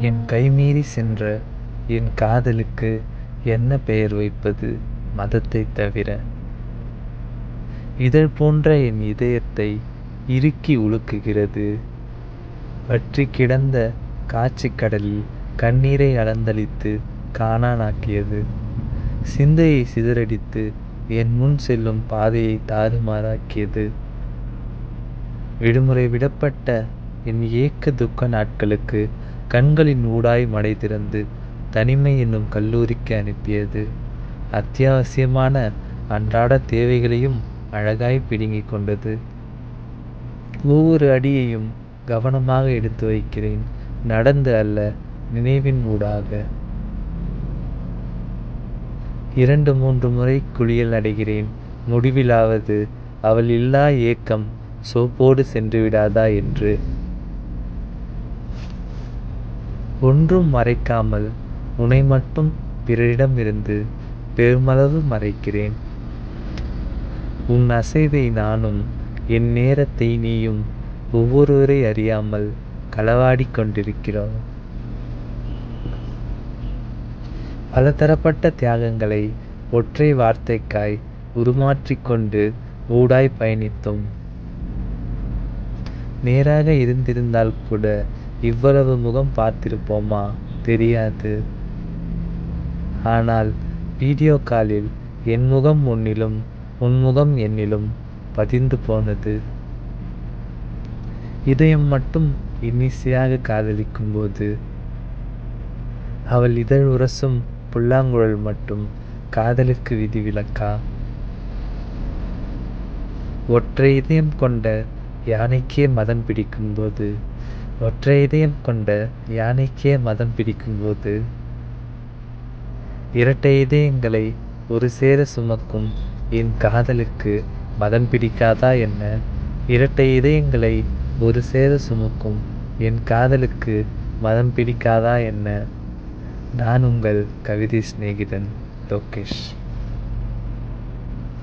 என் கைமீறி சென்ற என் காதலுக்கு என்ன பெயர் வைப்பது மதத்தைத் தவிர? இதழ் போன்ற என் இதயத்தை இறுக்கி உலுக்குகிறது. வற்றி கிடந்த காட்சிக் கடலில் கண்ணீரை அளந்தளித்து காணானாக்கியது. சிந்தையை சிதறடித்து என் முன் செல்லும் பாதையை தாறுமாறாக்கியது. விடுமுறை விடப்பட்ட என் ஏக்க துக்க நாட்களுக்கு கண்களின் ஊடாய் மடை திறந்து தனிமை என்னும் கல்லூரிக்கு அனுப்பியது. அத்தியாவசியமான அன்றாட தேவைகளையும் அழகாய் பிடுங்கிக் கொண்டது. ஒவ்வொரு அடியையும் கவனமாக எடுத்து வைக்கிறேன் நடந்து அல்ல நினைவின் ஊடாக. இரண்டு மூன்று முறை குளியல் அடைகிறேன் முடிவிலாவது அவள் இல்லா ஏக்கம் சோப்போடு சென்றுவிடாதா என்று. ஒன்றும் மறைக்காமல் உன்னை மட்டும் பிறரிடமிருந்து பெருமளவு மறைக்கிறேன். உன் அசைவை நானும் என் நேரத்தை நீயும் ஒவ்வொருவரை அறியாமல் களவாடிக் கொண்டிருக்கிறோம். பலதரப்பட்ட தியாகங்களை ஒற்றை வார்த்தைக்காய் உருமாற்றிக்கொண்டு கொண்டு பயணித்தோம். நேராக இருந்திருந்தால் கூட இவ்வளவு முகம் பார்த்திருப்போமா தெரியாது. ஆனால் வீடியோ காலில் என் முகம் உன்னிலும் உன் முகம் என்னிலும் பதிந்து போனது. இதயம் மட்டும் இனிசையாக காதலிக்கும் போது அவள் இதழ் உரசும் புல்லாங்குழல் மட்டும் காதலுக்கு விதிவிலக்கா? ஒற்றை இதயம் கொண்ட யானைக்கே மதம் பிடிக்கும்போது ஒற்றை இதயம் கொண்ட யானைக்கே மதம் பிடிக்கும்போது இரட்டை இதயங்களை ஒரு சேர சுமக்கும் என் காதலுக்கு மதம் பிடிக்காதா என்ன? இரட்டை இதயங்களை ஒரு சேர சுமக்கும் என் காதலுக்கு மதம் பிடிக்காதா என்ன? நான் உங்கள் கவிதை சிநேகிதன் லோகேஷ்.